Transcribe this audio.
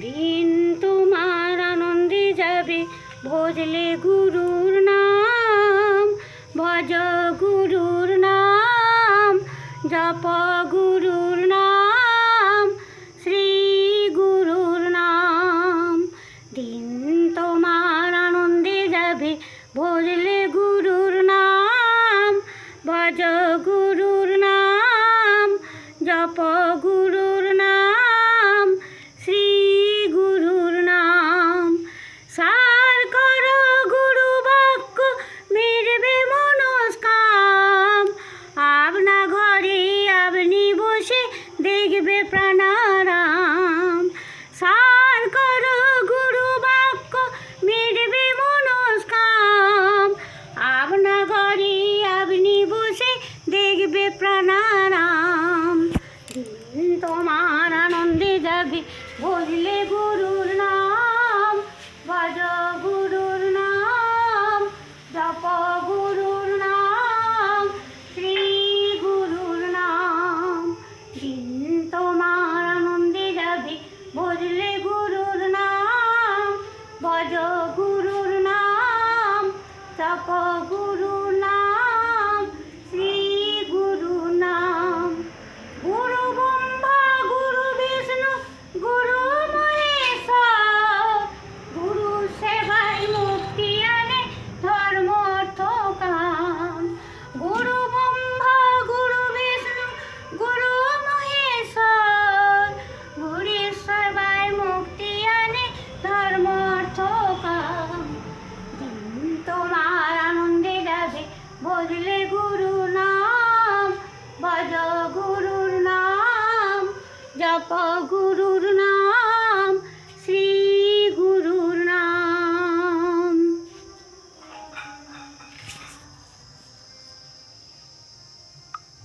দিন তোমার আনন্দে যাবে, ভজলে গুরুর নাম, ভজ গুরুর নাম, জপ গুরুর নাম, শ্রী গুরুর নাম। দিন তোমার আনন্দে যাবে, ভজলে গুরু দেখবে প্রাণারাম। সার কর গুরু বাক্য, মিটবে মনস্কাম। আপনা ঘরে আপনি বসে দেখবে প্রাণারাম। তোমার আনন্দে যাবে, বললে গুরুর ভজ গুরুর নাম তপ গুরুর বললে গুরু নাম ভজ গুরুর নাম জপ গুরু